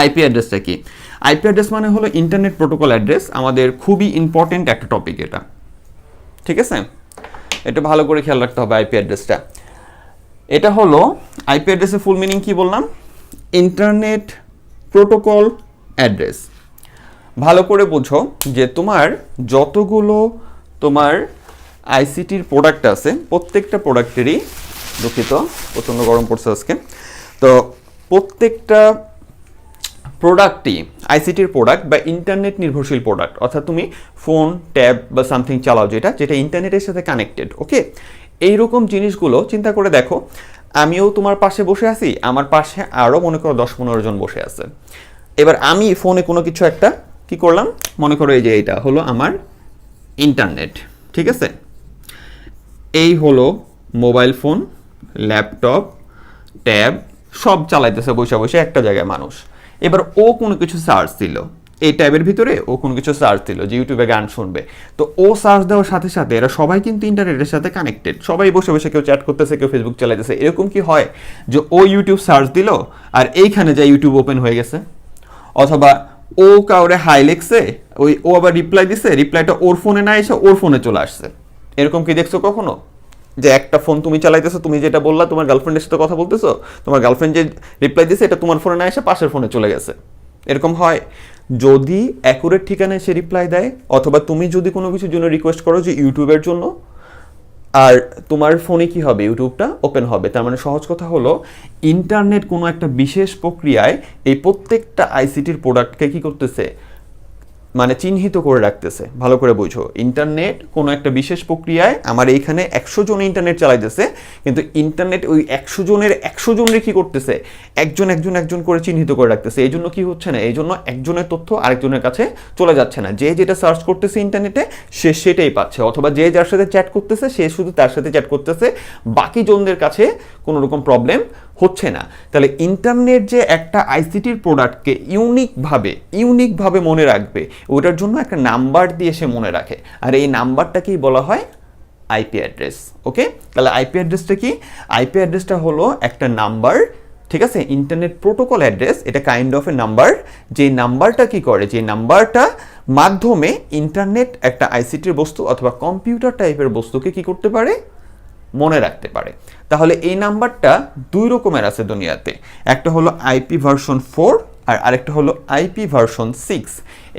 IP অ্যাড্রেসটা কি? IP address মানে হলো ইন্টারনেট প্রোটোকল অ্যাড্রেস আমাদের খুবই ইম্পর্টেন্ট একটা টপিক এটা। ঠিক আছে? এটা ভালো করে খেয়াল রাখতে হবে আইপি অ্যাড্রেসটা এটা হলো আইপি অ্যাড্রেসের ফুল মিনিং কি বললাম? ইন্টারনেট প্রোটোকল অ্যাড্রেস ভালো করে বোঝো যে তোমার যতগুলো তোমার আইসিটির প্রোডাক্ট আছে, প্রত্যেকটা প্রোডাক্টেরই দুঃখিত, প্রচণ্ড গরম পড়ছে আজকে। তো প্রত্যেকটা প্রোডাক্টই আইসিটির প্রোডাক্ট বা ইন্টারনেট নির্ভরশীল প্রোডাক্ট, অর্থাৎ তুমি ফোন, ট্যাব বা সামথিং চালাও যেটা যেটা ইন্টারনেটের সাথে কানেক্টেড, ওকে? এইরকম জিনিসগুলো চিন্তা করে দেখো, আমিও তোমার পাশে বসে আছি, আমার পাশে আরও মনে করো দশ পনেরো জন বসে আছে। এবার আমি ফোনে কোনো কিছু একটা কি করলাম? মনে করো এই যে এইটা হলো আমার ইন্টারনেট, ঠিক আছে? এই হলো মোবাইল ফোন ল্যাপটপ, ট্যাব, সব চালাইতেছে, বসে বসে একটা জায়গায় মানুষ। এবার ও কোনো কিছু সার্চ দিল। এই ট্যাবের ভিতরে ও কোনো কিছু সার্চ দিল যে ইউটিউবে গান শুনবে। তো ও সার্চ দেওয়ার সাথে সাথে এরা সবাই কিন্তু ইন্টারনেটের সাথে কানেক্টেড সবাই বসে বসে কেউ চ্যাট করতেছে, কেউ ফেসবুক চালাইতেছে। এরকম কি হয় যে ও ইউটিউব সার্চ দিল আর এইখানে যা ইউটিউব ওপেন হয়ে গেছে? অথবা ও কাউরে হাই লেখছে, ওই ও আবার রিপ্লাই দিছে রিপ্লাইটা ওর ফোনে না এসে ওর ফোনে চলে আসছে। এরকম কি দেখছ কখনো? যে একটা ফোন তুমি চালাইতেছো, তুমি যেটা বললা, তোমার গার্লফ্রেন্ডের সাথে কথা বলতেছো, তোমার গার্লফ্রেন্ড যে রিপ্লাই দিছে, এটা তোমার ফোনে না এসে পাশের ফোনে চলে গেছে। এরকম হয়। যদি অ্যাকুরেট ঠিকানায় সে রিপ্লাই দেয়, অথবা তুমি যদি কোনো কিছুর জন্য রিকোয়েস্ট করো যে ইউটিউবের জন্য, আর তোমার ফোনে কি হবে? ইউটিউবটা ওপেন হবে। তার মানে সহজ কথা হলো ইন্টারনেট কোনো একটা বিশেষ প্রক্রিয়ায় এই প্রত্যেকটা আইসিটির প্রোডাক্টকে কি করতেছে? মানে চিহ্নিত করে রাখতেছে। ভালো করে বুঝো। ইন্টারনেট কোনো একটা বিশেষ প্রক্রিয়ায় আমার এইখানে একশো জন ইন্টারনেট চালাইতেছে, কিন্তু ইন্টারনেট ওই একশো জনের একশো জনের কি করতেছে? একজন একজন একজন করে চিহ্নিত করে রাখতেছে। এই জন্য কি হচ্ছে না? এই জন্য একজনের তথ্য আরেকজনের কাছে চলে যাচ্ছে না। যে যেটা সার্চ করতেছে ইন্টারনেটে, সে সেটাই পাচ্ছে। অথবা যে যার সাথে চ্যাট করতেছে, সে শুধু তার সাথে চ্যাট করতেছে। বাকি জনদের কাছে কোনো রকম প্রবলেম হচ্ছে না। তাহলে ইন্টারনেট যে একটা আইসিটির প্রোডাক্টকে ইউনিকভাবে ইউনিকভাবে মনে রাখবে, ওটার জন্য একটা নাম্বার দিয়ে সে মনে রাখে। আর এই নাম্বারটাকেই বলা হয়? আইপি অ্যাড্রেস ওকে তাহলে আইপি অ্যাড্রেসটা কি? আইপি অ্যাড্রেসটা হলো একটা নাম্বার ঠিক আছে? ইন্টারনেট প্রোটোকল অ্যাড্রেস এটা কাইন্ড অফ এ নাম্বার যে নাম্বারটা কি করে? যে নাম্বারটা মাধ্যমে ইন্টারনেট একটা আইসিটির বস্তু অথবা কম্পিউটার টাইপের বস্তুকে কি করতে পারে? মনে রাখতে পারে। তাহলে এই নাম্বারটা দুই রকমের আছে দুনিয়াতে। একটা হলো আইপি ভার্সন ফোর আর আরেকটা হলো আইপি ভার্সন সিক্স।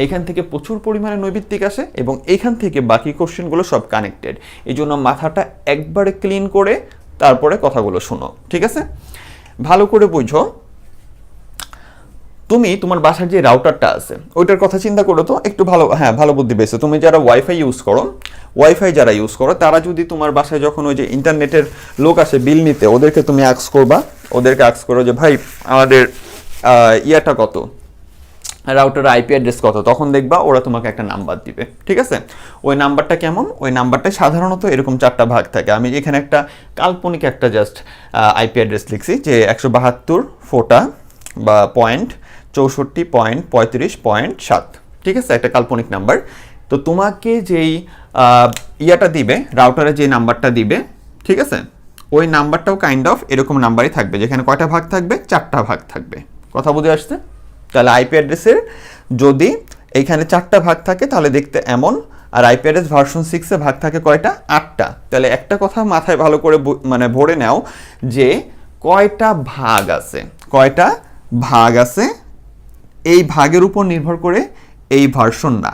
এখান থেকে প্রচুর পরিমাণে নৈবিত্তিক আসে এবং এখান থেকে বাকি কোশ্চেনগুলো সব কানেক্টেড এই জন্য মাথাটা একবারে ক্লিন করে তারপরে কথাগুলো শোনো, ঠিক আছে? ভালো করে বুঝো। তুমি তোমার বাসার যে রাউটারটা আছে, ওইটার কথা চিন্তা করো তো, একটু ভালো হ্যাঁ ভালো বুদ্ধি পেয়েছ। তুমি যারা ওয়াইফাই ইউজ করো ওয়াইফাই যারা ইউজ করো, তারা যদি তোমার বাসায় যখন ওই যে ইন্টারনেটের লোক আসে বিল নিতে, ওদেরকে তুমি আক্স করবা, ওদেরকে আক্স করো যে, ভাই, আমাদের ইয়াটা কত? রাউটার আইপি অ্যাড্রেস কত? তখন দেখবা ওরা তোমাকে একটা নাম্বার দিবে, ঠিক আছে? ওই নাম্বারটা কেমন? ওই নাম্বারটা সাধারণত এরকম চারটা ভাগ থাকে। আমি এখানে একটা কাল্পনিক একটা জাস্ট আইপি অ্যাড্রেস লিখছি যে, একশো বাহাত্তর ফোটা বা পয়েন্ট চৌষট্টি পয়েন্ট পঁয়ত্রিশ পয়েন্ট সাত। ঠিক আছে? একটা কাল্পনিক নাম্বার। তো তোমাকে যেই ইয়াটা দিবে, রাউটারে যে নাম্বারটা দিবে, ঠিক আছে? ওই নাম্বারটাও কাইন্ড অফ এরকম নাম্বারই থাকবে, যেখানে কয়টা ভাগ থাকবে? চারটা ভাগ থাকবে। কথা বুঝে আসছে? তাহলে আইপি অ্যাড্রেসের যদি এইখানে চারটা ভাগ থাকে, তাহলে দেখতে এমন। আর আইপি অ্যাড্রেস ভার্সন সিক্সে ভাগ থাকে কয়টা? আটটা। তাহলে একটা কথা মাথায় ভালো করে মানে ভরে নাও যে কয়টা ভাগ আছে? কয়টা ভাগ আছে? এই ভাগের উপর নির্ভর করে এই ভার্সন না।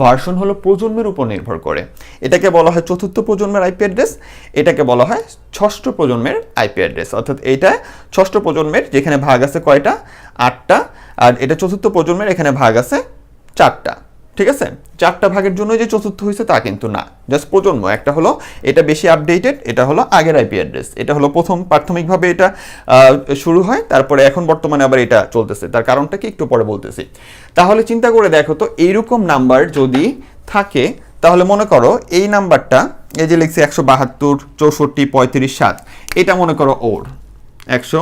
ভার্সন হলো প্রজন্মের উপর নির্ভর করে। এটাকে বলা হয় চতুর্থ প্রজন্মের আইপি অ্যাড্রেস এটাকে বলা হয় ষষ্ঠ প্রজন্মের আইপি অ্যাড্রেস অর্থাৎ এটা ষষ্ঠ প্রজন্মের যেখানে ভাগ আছে কয়টা? আটটা। আর এটা চতুর্থ প্রজন্মের এখানে ভাগ আছে চারটা। ঠিক আছে? চারটা ভাগের জন্য যে চতুর্থ হয়েছে তা কিন্তু না। জাস্ট প্রজন্ম, একটা হলো এটা বেশি আপডেটেড এটা হলো আগের আইপি অ্যাড্রেস এটা হলো প্রথম, প্রাথমিকভাবে এটা শুরু হয়, তারপরে এখন বর্তমানে আবার এটা চলতেছে। তার কারণটা কি একটু পরে বলতেছি। তাহলে চিন্তা করে দেখো তো, এইরকম নাম্বার যদি থাকে, তাহলে মনে করো এই নাম্বারটা এই যে লিখছি একশো বাহাত্তর, চৌষট্টি, পঁয়ত্রিশ, সাত, এটা মনে করো ওর। একশো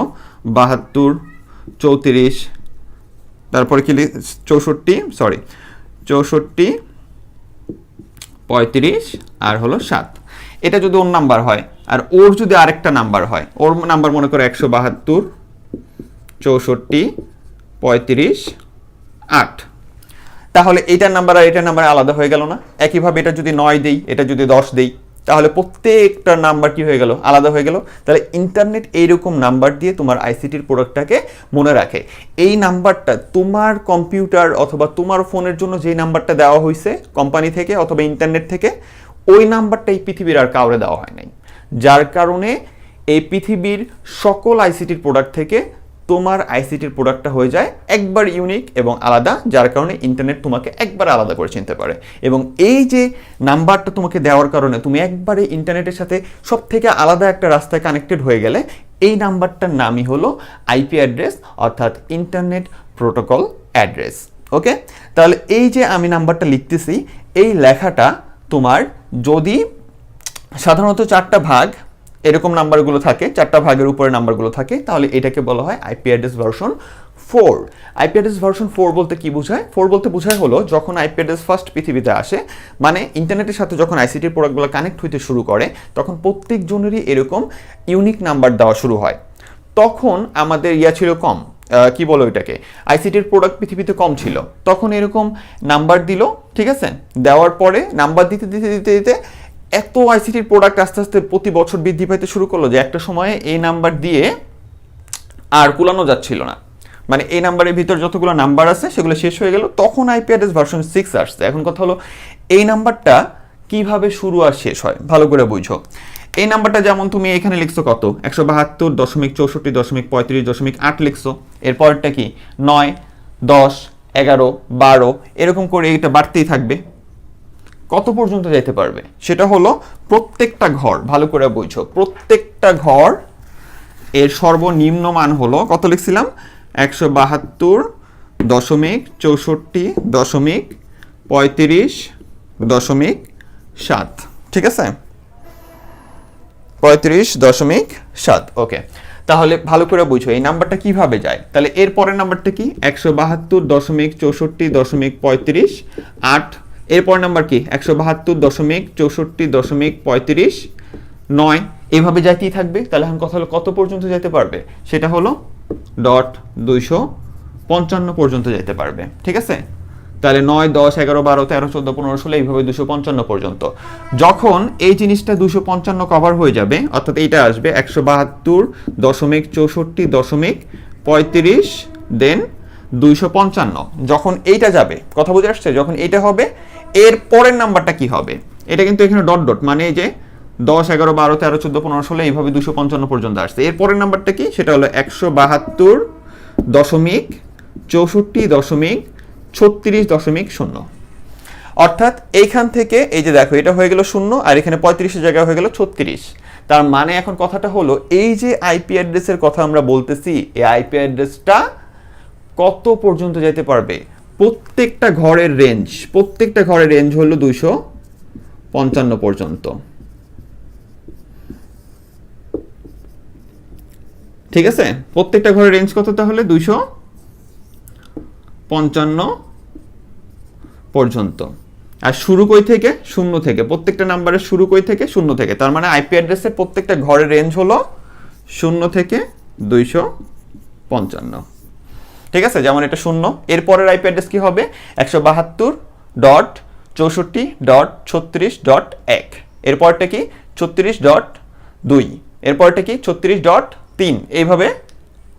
বাহাত্তর, চৌত্রিশ, তারপরে কি চৌষট্টি সরি চৌষট্টি, পঁয়ত্রিশ আর হলো সাত। এটা যদি ওর নাম্বার হয়, আর ওর যদি আরেকটা নাম্বার হয়, ওর নাম্বার মনে করো একশো বাহাত্তর, চৌষট্টি, পঁয়ত্রিশ, আট। তাহলে এটার নাম্বার আর এটার নাম্বার আলাদা হয়ে গেল না? একইভাবে এটা যদি নয় দেই, এটা যদি দশ দেই তাহলে প্রত্যেকটা নাম্বার কি হয়ে গেল? আলাদা হয়ে গেল। তাহলে ইন্টারনেট এইরকম নাম্বার দিয়ে তোমার আইসিটির প্রোডাক্টটাকে মনে রাখে। এই নাম্বারটা তোমার কম্পিউটার অথবা তোমার ফোনের জন্য যেই নাম্বারটা দেওয়া হয়েছে কোম্পানি থেকে অথবা ইন্টারনেট থেকে, ওই নাম্বারটা এই পৃথিবীর আর কাউরে দেওয়া হয় নাই। যার কারণে এই পৃথিবীর সকল আইসিটির প্রোডাক্ট থেকে তোমার আইসিটির প্রোডাক্টটা হয়ে যায় একবার ইউনিক এবং আলাদা, যার কারণে ইন্টারনেট তোমাকে একবার আলাদা করে চিনতে পারে। এবং এই যে নাম্বারটা তোমাকে দেওয়ার কারণে তুমি একবারে ইন্টারনেটের সাথে সব থেকে আলাদা একটা রাস্তায় কানেক্টেড হয়ে গেলে, এই নাম্বারটার নামই হলো আইপি অ্যাড্রেস অর্থাৎ ইন্টারনেট প্রোটোকল অ্যাড্রেস ওকে তাহলে এই যে আমি নাম্বারটা লিখতেছি, এই লেখাটা তোমার যদি সাধারণত চারটা ভাগ এরকম নাম্বারগুলো থাকে, চারটা ভাগের উপরে নাম্বারগুলো থাকে, তাহলে এটাকে বলা হয় IP address version four IP address version four বলতে কি বোঝায়? ফোর বলতে বোঝায় হলো যখন আইপি অ্যাড্রেস ফার্স্ট পৃথিবীতে আসে মানে ইন্টারনেটের সাথে যখন আইসিটির প্রোডাক্টগুলো কানেক্ট হইতে শুরু করে, তখন প্রত্যেক জনেরই এরকম ইউনিক নাম্বার দেওয়া শুরু হয়। তখন আমাদের ইয়া ছিল কম কি বলো এটাকে আইসিটির প্রোডাক্ট পৃথিবীতে কম ছিল। তখন এরকম নাম্বার দিল, ঠিক আছে? দেওয়ার পরে নাম্বার দিতে দিতে দিতে দিতে এত আইসিটির প্রোডাক্ট আস্তে আস্তে প্রতি বছর বৃদ্ধি পাইতে শুরু করল যে একটা সময়ে এই নাম্বার দিয়ে আর কুলানো যাচ্ছিল না। মানে এই নাম্বারের ভিতর যতগুলো নাম্বার আছে, সেগুলো শেষ হয়ে গেল। তখন আইপি অ্যাড্রেস ভার্সন সিক্স আসছে। এখন কথা হলো, এই নাম্বারটা কীভাবে শুরু আর শেষ হয়? ভালো করে বুঝো। এই নাম্বারটা যেমন তুমি এখানে লিখছো কত? একশো বাহাত্তর দশমিক চৌষট্টি দশমিক পঁয়ত্রিশ দশমিক আট লিখছো। এরপরটা কি? নয়, দশ, এগারো, বারো, এরকম করে এটা বাড়তেই থাকবে। কত পর্যন্ত যেতে পারবে? সেটা হলো প্রত্যেকটা ঘর, ভালো করে বুঝো, প্রত্যেকটা ঘর এর সর্বনিম্ন মান হলো, কত লিখছিলাম? একশো বাহাত্তর দশমিক চৌষট্টি দশমিক পঁয়ত্রিশ দশমিক সাত। ঠিক আছে? পঁয়ত্রিশ দশমিক সাত। ওকে। তাহলে ভালো করে বুঝো, এই নাম্বারটা কীভাবে যায়? তাহলে এর পরের নাম্বারটা কি? একশো বাহাত্তর দশমিক চৌষট্টি দশমিক পঁয়ত্রিশ আট এরপর নাম্বার কি? একশো বাহাত্তর দশমিক চৌষট্টি দশমিক পঁয়ত্রিশ। নয়, এভাবে যাইতেই থাকবে। তাহলে এখন কথা হলো কত পর্যন্ত যেতে পারবে? সেটা হলো ডট দুইশো পঞ্চান্ন পর্যন্ত যেতে পারবে। ঠিক আছে? তাহলে নয়, দশ, এগারো, বারো, তেরো, চোদ্দ, পনেরো, ষোলো, এইভাবে দুশো পঞ্চান্ন পর্যন্ত। যখন এই জিনিসটা দুশো পঞ্চান্ন কভার হয়ে যাবে, অর্থাৎ এইটা আসবে একশো বাহাত্তর দশমিক চৌষট্টি দশমিক পঁয়ত্রিশ দেন দুইশো পঞ্চান্ন। যখন এইটা যাবে, কথা বুঝে আসছে? যখন এইটা হবে, এর পরের নাম্বারটা কি হবে? এটা কিন্তু এখানে ডট ডট মানে যে দশ, এগারো, বারো, তেরো, চোদ্দ, পনেরো, ষোলো, এইভাবে দুশো পঞ্চান্ন পর্যন্ত আসছে। এর পরের নাম্বারটা কি? সেটা হলো একশো বাহাত্তর দশমিক চৌষট্টি দশমিক ছত্রিশ দশমিক শূন্য। অর্থাৎ এইখান থেকে, এই যে দেখো, এটা হয়ে গেল শূন্য, আর এখানে পঁয়ত্রিশের জায়গায় হয়ে গেল ছত্রিশ। তার মানে এখন কথাটা হলো, এই যে আইপি অ্যাড্রেসের কথা আমরা বলতেছি, এই আইপি অ্যাড্রেসটা কত পর্যন্ত যেতে পারবে? প্রত্যেকটা ঘরের রেঞ্জ প্রত্যেকটা ঘরের রেঞ্জ হলো দুইশো পঞ্চান্ন পর্যন্ত। ঠিক আছে? প্রত্যেকটা ঘরের রেঞ্জ কত তাহলে? দুইশো পঞ্চান্ন পর্যন্ত। আর শুরু কই থেকে? শূন্য থেকে। প্রত্যেকটা নাম্বারের শুরু কই থেকে? শূন্য থেকে। তার মানে আইপি অ্যাড্রেসের প্রত্যেকটা ঘরের রেঞ্জ হলো শূন্য থেকে দুইশো পঞ্চান্ন। ঠিক আছে? যেমন এটা শূন্য। এরপরের আইপি অ্যাড্রেস কি হবে? একশো বাহাত্তর ডট চৌষট্টি ডট ছত্রিশ ডট এক। এরপরটা কি? ছত্রিশ ডট দুই। এরপরটা কি? ছত্রিশ ডট তিন। এইভাবে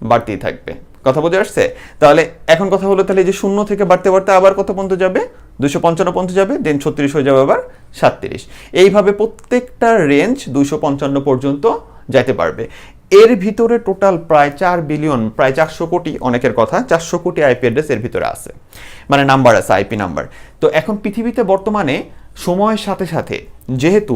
বাড়তেই থাকবে। কথা বুঝে আসছে? তাহলে এখন কথা হলো তাহলে যে শূন্য থেকে বাড়তে বাড়তে আবার কত পর্যন্ত যাবে? দুশো পঞ্চান্ন পর্যন্ত যাবে দেন ছত্রিশ হয়ে যাবে আবার সাতত্রিশ। এইভাবে প্রত্যেকটা রেঞ্জ দুশো পঞ্চান্ন পর্যন্ত যাইতে পারবে। এর ভিতরে টোটাল প্রায় চার বিলিয়ন, প্রায় চারশো কোটি, অনেকের কথা, চারশো কোটি আইপি অ্যাড্রেস এর ভিতরে আছে। মানে নাম্বার আছে আইপি নাম্বার তো এখন পৃথিবীতে বর্তমানে সময়ের সাথে সাথে যেহেতু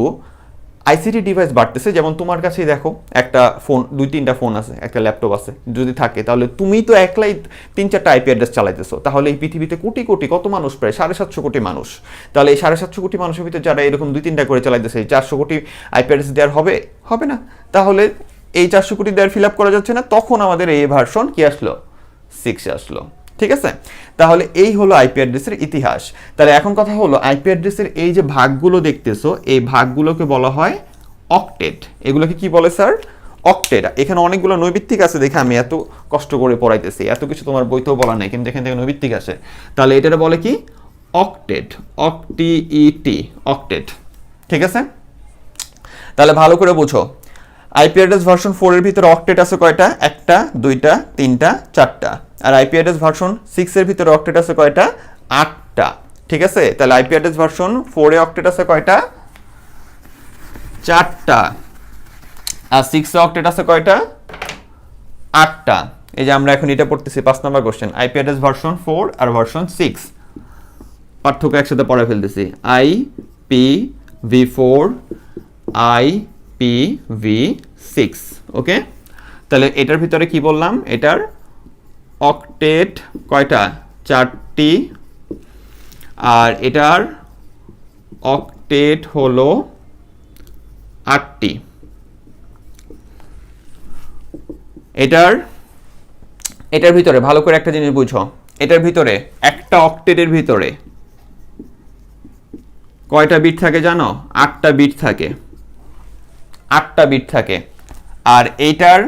আইসিটি ডিভাইস বাড়তেছে, যেমন তোমার কাছেই দেখো, একটা ফোন দুই তিনটা ফোন আছে, একটা ল্যাপটপ আছে, যদি থাকে, তাহলে তুমি তো একলাই তিন চারটা আইপি অ্যাড্রেস চালাইতেছো। তাহলে এই পৃথিবীতে কোটি কোটি, কত মানুষ প্রায়? সাড়ে সাতশো কোটি মানুষ। তাহলে এই সাড়ে সাতশো কোটি মানুষের ভিতরে যারা এরকম দুই তিনটা করে চালাইতেছে চারশো কোটি আইপি অ্যাড্রেস দেওয়ার হবে? হবে না। তাহলে এই চারশো কোটি দেওয়ার ফিল আপ করা যাচ্ছে না, তখন আমাদের এই ভার্সন কি আসলো? সিক্স আসলো। ঠিক আছে? তাহলে এই হলো আইপি অ্যাড্রেসের ইতিহাস। তাহলে এখন কথা হলো আইপি অ্যাড্রেসের এই যে ভাগগুলো দেখতেছো, এই ভাগগুলোকে বলা হয় অক্টেট এগুলোকে কি বলে স্যার অক্টেট এখানে অনেকগুলো নৈবিত্তিক আছে দেখে আমি এত কষ্ট করে পড়াইতেছি। এত কিছু তোমার বইতেও বলা নেই, কিন্তু এখান থেকে নৈবিত্তিক আসে। তাহলে এটা বলে কি? অক্টেট অক্টি ইটি অক্টেট ঠিক আছে? তাহলে ভালো করে বুঝো। আইপি অ্যাড্রেস ভার্সন ফোর এর ভিতরে অক্টেট আছে কয়টা? একটা, দুইটা, তিনটা, চারটা। আর আইপি অ্যাড্রেস ভার্সন সিক্স এর ভিতরে অক্টেট আছে কয়টা? আটটা। ঠিক আছে? তাহলে আইপি অ্যাড্রেস ভার্সন ফোরে অক্টেট আছে কয়টা? চারটা। আর সিক্সে অকটেট আছে কয়টা? আটটা। এই যে আমরা এখন এটা পড়তেছি পাঁচ নম্বর question IP address version four আর ভার্সন সিক্স পার্থক্য একসাথে পড়ে ফেলতেছি। I P V four I P V six okay তাহলে এটার ভিতরে কি বললাম? এটার অক্টেট কয়টা? চারটি। আর এটার অক্টেট হলো আটটি। এটার এটার ভিতরে, ভালো করে একটা জিনিস বুঝো। এটার ভিতরে, একটা অক্টেটের ভিতরে কয়টা বিট থাকে জানো? আটটা বিট থাকে। আটটা বিট থাকে। আর এইটার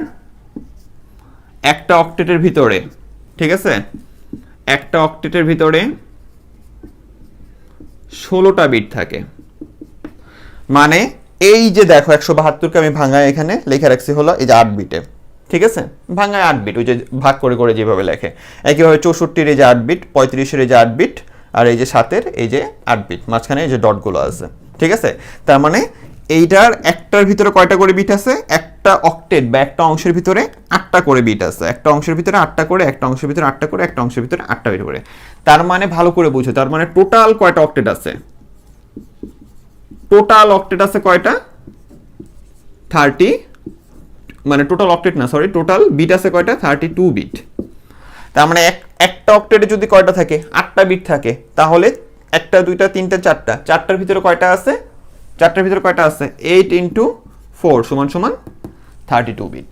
একটা অক্টেটের ভিতরে, ঠিক আছে? একটা অক্টেটের ভিতরে ষোলোটা বিট থাকে। মানে এই যে দেখো, একশো বাহাত্তরকে আমি ভাঙায় এখানে লিখে রাখছি হলো এই যে আট বিটে ঠিক আছে? ভাঙায় আট বিট ওই যে ভাগ করে করে যেভাবে লেখে। একইভাবে চৌষট্টির এই যে আট বিট পঁয়ত্রিশের এই যে আট বিট আর এই যে সাতের এই যে আট বিট মাঝখানে এই যে ডটগুলো আছে, ঠিক আছে? তার মানে এইটার একটার ভিতরে কয়টা করে বিট আছে? একটা অক্টেট বা একটা অংশের ভিতরে আটটা করে বিট আছে। একটা অংশের ভিতরে আটটা করে, একটা অংশের ভিতরে আটটা করে, একটা অংশের ভিতরে আটটা বিট করে। তার মানে ভালো করে বুঝো, তার মানে টোটাল কয়টা অক্টেট আছে? টোটাল অক্টেট আছে কয়টা? থার্টি মানে টোটাল অক্টেট না সরি টোটাল বিট আছে কয়টা? থার্টি টু বিট তার মানে এক, একটা অক্টেটে যদি কয়টা থাকে? আটটা বিট থাকে, তাহলে একটা, দুইটা, তিনটা, চারটা। চারটার ভিতরে কয়টা আছে? চারটার ভিতরে কয়টা আছে? এইট ইন্টু ফোর সমান সমান thirty two bit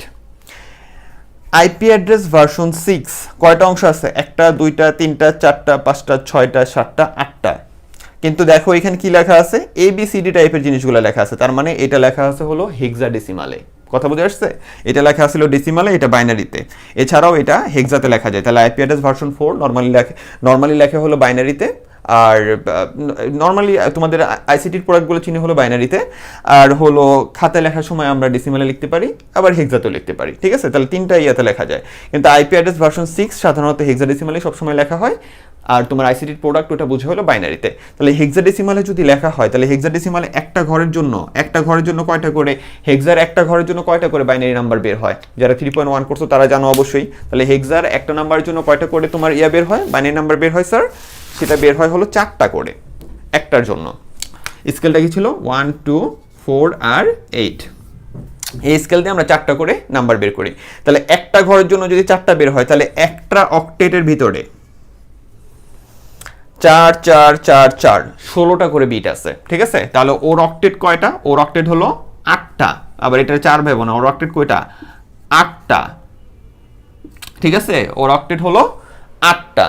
IP address version six কয়টা অংশ আছে? একটা, দুইটা, তিনটা, চারটা, পাঁচটা, ছয়টা, সাতটা, আটটা। কিন্তু দেখো এখানে কি লেখা আছে? এ বি সি ডি টাইপের জিনিসগুলো লেখা আছে। তার মানে এটা লেখা আছে হলো হেক্সা ডেসিমালে কথা বুঝে আসছে? এটা লেখা ছিল ডেসিমালে এটা বাইনারিতে এছাড়াও এটা হেক্সাতে লেখা যায়। তাহলে IP address version four normally লেখে নর্মালি লেখা হলো বাইনারিতে আর নর্মালি তোমাদের আইসিটির প্রোডাক্টগুলো চিনি হলো বাইনারিতে আর হলো খাতায় লেখার সময় আমরা ডেসিমালে লিখতে পারি, আবার হেক্সাতেও লিখতে পারি, ঠিক আছে? তাহলে তিনটা ইয়াতে লেখা যায়। কিন্তু আইপি অ্যাড্রেস ভার্সন সিক্স সাধারণত হেক্সা ডেসিমালে সবসময় লেখা হয়, আর তোমার আইসিটির প্রোডাক্ট ওটা বুঝে হলো বাইনারিতে তাহলে হেক্সা হেক্সাডেসিমালে যদি লেখা হয়, তাহলে হেক্সা হেক্সাডেসিমালে একটা ঘরের জন্য, একটা ঘরের জন্য কয়টা করে হেক্সার একটা ঘরের জন্য কয়টা করে বাইনারি নাম্বার বের হয়? যারা থ্রি পয়েন্ট ওয়ান করছ তারা জানো অবশ্যই। তাহলে হেক্সার একটা নাম্বারের জন্য কয়টা করে তোমার ইয়া বের হয়? বাইনারি নাম্বার বের হয় স্যার সেটা বের হয় হলো চারটা করে, একটার জন্য। স্কেলটা কি ছিল? ওয়ান, টু, ফোর আর এইট। এই স্কেল দিয়ে আমরা চারটা করে নাম্বার বের করি। তাহলে একটা ঘরের জন্য যদি চারটা বের হয়, তাহলে একটা অক্টেটের ভিতরে চার চার চার চার, ষোলোটা করে বিট আছে, ঠিক আছে? তাহলে ওর অক্টেট কয়টা? ওর অক্টেট হলো আটটা। আবার এটা চার ভেবো না ওর অক্টেট কয়টা? আটটা। ঠিক আছে? ওর অক্টেট হলো আটটা।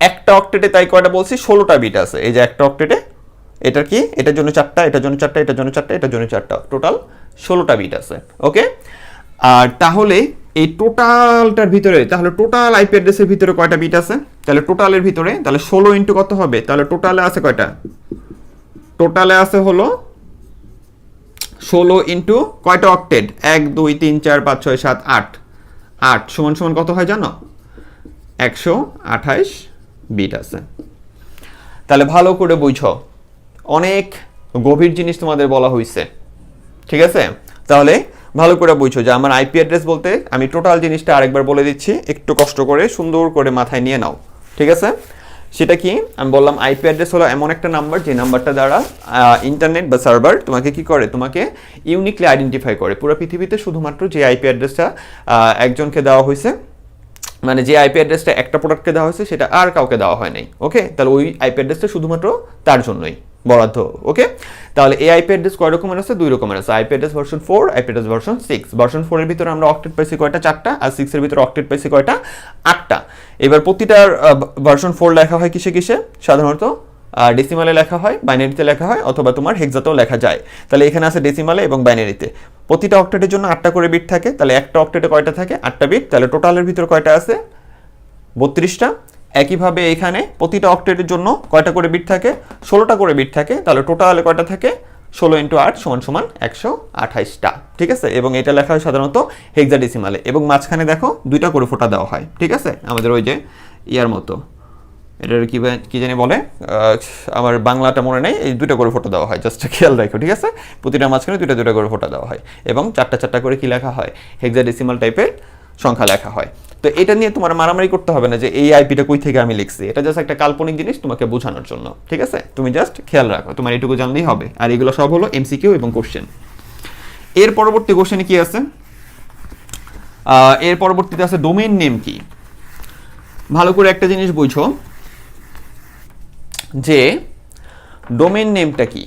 একটা অক্টেটে তাই কয়টা বলছি? ষোলোটা বিট আছে। এই যে একটা অক্টেটে, এটার কি? এটার জন্য চারটা, এটার জন্য চারটা, এটার জন্য চারটা, এটার জন্য চারটা। টোটাল ষোলোটা বিট আছে। ওকে আর তাহলে এই টোটালটার ভিতরে, তাহলে টোটাল আইপি অ্যাড্রেসের ভিতরে কয়টা বিট আছে? তাহলে টোটালের ভিতরে, তাহলে ষোলো ইন্টু কত হবে? তাহলে টোটালে আছে কয়টা? টোটালে আছে হলো ষোলো ইন্টু কয়টা অক্টেট এক, দুই, তিন, চার, পাঁচ, ছয়, সাত, আট। আট সমান সমান কত হয় জানো? একশো আঠাইশ বিট আছে। তাহলে ভালো করে বুঝো, অনেক গভীর জিনিস তোমাদের বলা হয়েছে ঠিক আছে? তাহলে ভালো করে বুঝছ যে আমার আইপি অ্যাড্রেস বলতে আমি টোটাল জিনিসটা আরেকবার বলে দিচ্ছি, একটু কষ্ট করে, সুন্দর করে মাথায় নিয়ে নাও, ঠিক আছে? সেটা কি? আমি বললাম আইপি অ্যাড্রেস হলো এমন একটা নাম্বার যে নাম্বারটা দ্বারা ইন্টারনেট বা সার্ভার তোমাকে কি করে? তোমাকে ইউনিকলি আইডেন্টিফাই করে। পুরো পৃথিবীতে শুধুমাত্র যে আইপি অ্যাড্রেসটা একজনকে দেওয়া হয়েছে মানে যে আইপি অ্যাড্রেসটা একটা প্রোডাক্টকে দেওয়া হয়েছে, সেটা আর কাউকে দেওয়া হয় নাই ওকে তাহলে ওই আইপি অ্যাড্রেসটা শুধুমাত্র তার জন্যই বরাদ্দ ওকে তাহলে এই আইপি অ্যাড্রেস কয় রকমের আছে? দুই রকমের আছে। IP address version four IP address version six version ফোরের ভিতরে আমরা অক্টেট পাইছি কয়টা? চারটা। আর সিক্সের ভিতরে অক্টেট পাইছি কয়টা? আটটা। এবার প্রতিটার ভার্সন ফোর লেখা হয় কিসে কিসে? সাধারণত ডেসিমালে লেখা হয় বাইনারিতে লেখা হয়, অথবা তোমার হেক্সাতেও লেখা যায়। তাহলে এখানে আছে ডেসিমালে এবং বাইনারিতে প্রতিটা অক্টেটের জন্য আটটা করে বিট থাকে, তাহলে একটা অক্টেটে কয়টা থাকে? আটটা বিট তাহলে টোটালের ভিতর কয়টা আছে? বত্রিশটা। একইভাবে এখানে প্রতিটা অক্টেটের জন্য কয়টা করে বিট থাকে? ষোলোটা করে বিট থাকে। তাহলে টোটালে কয়টা থাকে? ষোলো ইন্টু আট সমান সমান একশো আঠাইশটা। ঠিক আছে? এবং এটা লেখা হয় সাধারণত হেক্সাডেসিমালে এবং মাঝখানে দেখো, দুইটা করে ফোঁটা দেওয়া হয়। ঠিক আছে? আমাদের ওই যে ইয়ার মতো। এটার কি কি জানি বলে? আমার বাংলাটা মনে নেই, এই দুটো করে ফোটো দেওয়া হয় জাস্ট খেয়াল রাখো, ঠিক আছে? প্রতিটা মাঝখানে দুটো দুটো করে ফোটো দেওয়া হয় এবং চারটা চারটা করে কি লেখা হয়? হেক্সাডেসিমাল টাইপের সংখ্যা লেখা হয়। তো এটা নিয়ে তোমার মারামারি করতে হবে না যে এই আইপিটা কই থেকে আমি লিখছি? এটা জাস্ট একটা কাল্পনিক জিনিস তোমাকে বোঝানোর জন্য, ঠিক আছে? তুমি জাস্ট খেয়াল রাখো, তোমার এটুকু জানলেই হবে। আর এগুলো সব হলো এমসিকিউ এবং কোশ্চেন এর পরবর্তী কোশ্চেনে কি আছে? এর পরবর্তীতে আছে ডোমেইন নেম কি? ভালো করে একটা জিনিস বুঝো। যে ডোমেন নেমটা কি?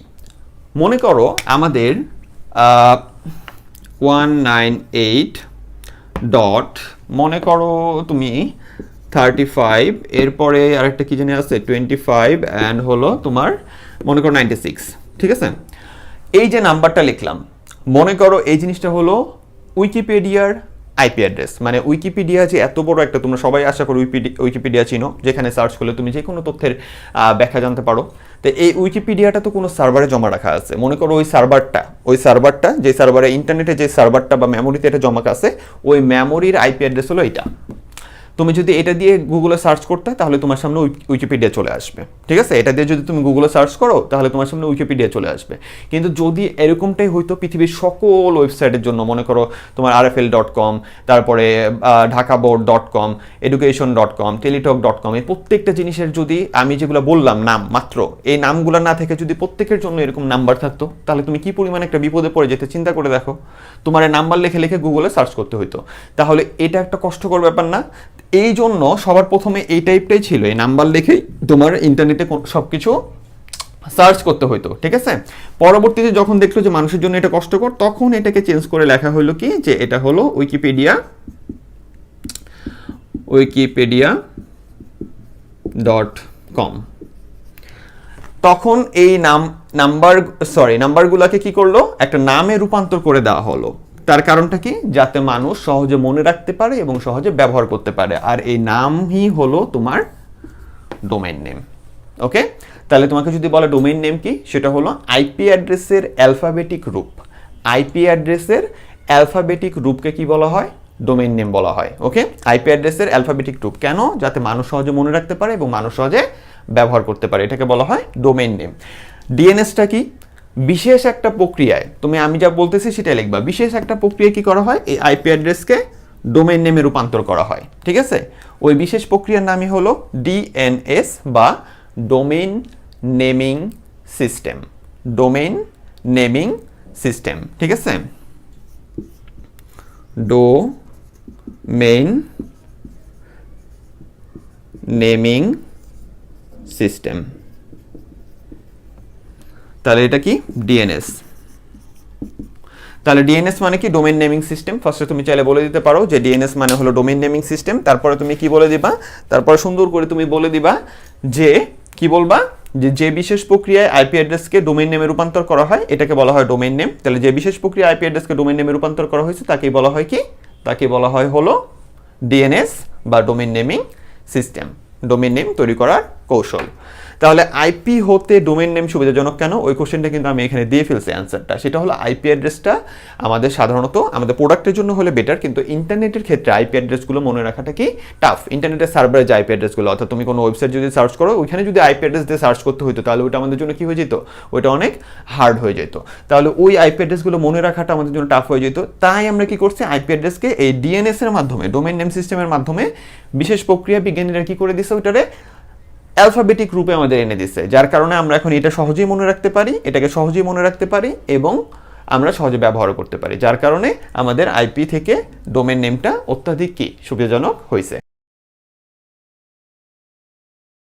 মনে করো আমাদের ওয়ান নাইন এইট ডট মনে করো তুমি থার্টি ফাইভ এরপরে আরেকটা কি জানি আছে টোয়েন্টি ফাইভ অ্যান্ড হলো তোমার মনে করো নাইনটি সিক্স ঠিক আছে? এই যে নাম্বারটা লিখলাম, মনে করো এই জিনিসটা হলো উইকিপিডিয়ার আইপি অ্যাড্রেস মানে উইকিপিডিয়া যে এত বড় একটা, তোমরা সবাই আশা করো উইকিপিডিয়া চিনো, যেখানে সার্চ করলে তুমি যে কোনো তথ্যের ব্যাখ্যা জানতে পারো। তো এই উইকিপিডিয়াটা তো কোনো সার্ভারে জমা রাখা আছে। মনে করো ওই সার্ভারটা ওই সার্ভারটা যে সার্ভারে ইন্টারনেটে যে সার্ভারটা বা মেমোরিতে এটা জমা আছে, ওই মেমোরির আইপি অ্যাড্রেস হলো এটা তুমি যদি এটা দিয়ে গুগলে সার্চ করতে হয় তাহলে তোমার সামনে উইক- উইকিপিডিয়া চলে আসবে। ঠিক আছে? এটা দিয়ে যদি তুমি গুগলে সার্চ করো, তাহলে তোমার সামনে উইকিপিডিয়া চলে আসবে। কিন্তু যদি এরকমটাই হইতো, পৃথিবীর সকল ওয়েবসাইটের জন্য, মনে করো তোমার আর এফ এল ডট কম তারপরে Dhaka board dot com education dot com Teletalk dot com এই প্রত্যেকটা জিনিসের যদি আমি যেগুলো বললাম নাম মাত্র, এই নামগুলো না থেকে যদি প্রত্যেকের জন্য এরকম নাম্বার থাকতো, তাহলে তুমি কি পরিমাণ একটা বিপদে পড়ে যেতে চিন্তা করে দেখো। তোমার নাম্বার লিখে লিখে গুগলে সার্চ করতে হইতো। তাহলে এটা একটা কষ্টকর ব্যাপার না। এই জন্য সবার প্রথমে এই টাইপটাই ছিল। এই নাম্বার লিখেই তোমার ইন্টারনেটে সব কিছু সার্চ করতে হইতো, ঠিক আছে? পরবর্তীতে যখন দেখল যে মানুষের জন্য এটা কষ্টকর, তখন এটাকে চেঞ্জ করে লেখা হলো কি? যে এটা হলো উইকিপিডিয়া উইকিপিডিয়া ডট কম তখন এই নাম নাম্বার সরি নাম্বারগুলোকে কি করল? একটা নামে রূপান্তর করে দেওয়া হলো। তার কারণটা কি? যাতে মানুষ সহজে মনে রাখতে পারে এবং সহজে ব্যবহার করতে পারে। আর এই নামই হলো তোমার ডোমেন নেম ওকে তাহলে তোমাকে যদি বলে ডোমেইন নেম কি? সেটা হলো আইপি অ্যাড্রেসের অ্যালফাবেটিক রূপ। আইপি অ্যাড্রেসের অ্যালফাবেটিক রূপকে কি বলা হয়? ডোমেইন নেম বলা হয় ওকে আইপি অ্যাড্রেসের অ্যালফাবেটিক রূপ। কেন? যাতে মানুষ সহজে মনে রাখতে পারে এবং মানুষ সহজে ব্যবহার করতে পারে। এটাকে বলা হয় ডোমেইন নেম ডিএনএসটা কি? বিশেষ একটা প্রক্রিয়ায়, তুমি আমি যা বলতেছি সেটাই লিখবা, বিশেষ একটা প্রক্রিয়ায় কি করা হয়? এই আইপি অ্যাড্রেসকে ডোমেইন নেমে রূপান্তর করা হয়, ঠিক আছে? ওই বিশেষ প্রক্রিয়ার নামই হলো ডিএনএস বা domain naming system domain naming system ঠিক আছে? ডো মেইন নেমিং সিস্টেম তাহলে এটা কি? ডিএনএস তাহলে ডিএনএস মানে কি? ডোমেন নেমিং সিস্টেম ফার্স্টে তুমি চাইলে বলে দিতে পারো যে ডিএনএস মানে হলো ডোমেন নেমিং সিস্টেম তারপরে তুমি কি বলে দিবা? তারপরে সুন্দর করে তুমি বলে দিবা যে, কি বলবা? যে যে বিশেষ প্রক্রিয়ায় আইপি অ্যাড্রেসকে ডোমেইন নেমে রূপান্তর করা হয়, এটাকে বলা হয় ডোমেইন নেম তাহলে যে বিশেষ প্রক্রিয়া আইপি অ্যাড্রেসকে ডোমেইন নেমে রূপান্তর করা হয়েছে, তাকেই বলা হয় কি? তাকে বলা হয় হলো ডিএনএস বা domain naming system domain name তৈরি করার কৌশল। তাহলে আইপি হতে ডোমেন নেম সুবিধাজনক কেন? ওই কোশ্চেনটা কিন্তু আমি এখানে দিয়ে ফেলছি অ্যান্সারটা সেটা হলো আইপি অ্যাড্রেসটা আমাদের সাধারণত আমাদের প্রোডাক্টের জন্য হলে বেটার কিন্তু ইন্টারনেটের ক্ষেত্রে আইপি অ্যাড্রেসগুলো মনে রাখাটা কি টাফ ইন্টারনেটের সার্ভারে যে আইপি অ্যাড্রেসগুলো অর্থাৎ তুমি কোনো ওয়েবসাইট যদি সার্চ করো, ওইখানে যদি আইপি অ্যাড্রেস দিয়ে সার্চ করতে হতো তাহলে ওইটা আমাদের জন্য কি হয়ে যেত? ওইটা অনেক হার্ড হয়ে যেত। তাহলে ওই আইপি অ্যাড্রেসগুলো মনে রাখাটা আমাদের জন্য টাফ হয়ে যেত। তাই আমরা কি করছি? আইপি অ্যাড্রেসকে এই ডিএনএস এর মাধ্যমে ডোমেন নেম সিস্টেমের মাধ্যমে বিশেষ প্রক্রিয়া বিজ্ঞানীরা কি করে দিছে ওইটারে? অ্যালফাবেটিক রূপে আমাদের এনে দিছে, যার কারণে আমরা এখন এটা সহজেই মনে রাখতে পারি, এটাকে সহজেই মনে রাখতে পারি এবং আমরা সহজে ব্যবহার করতে পারি, যার কারণে আমাদের আইপি থেকে ডোমেন নেমটা অত্যাধিক কি? সুবিধাজনক হয়েছে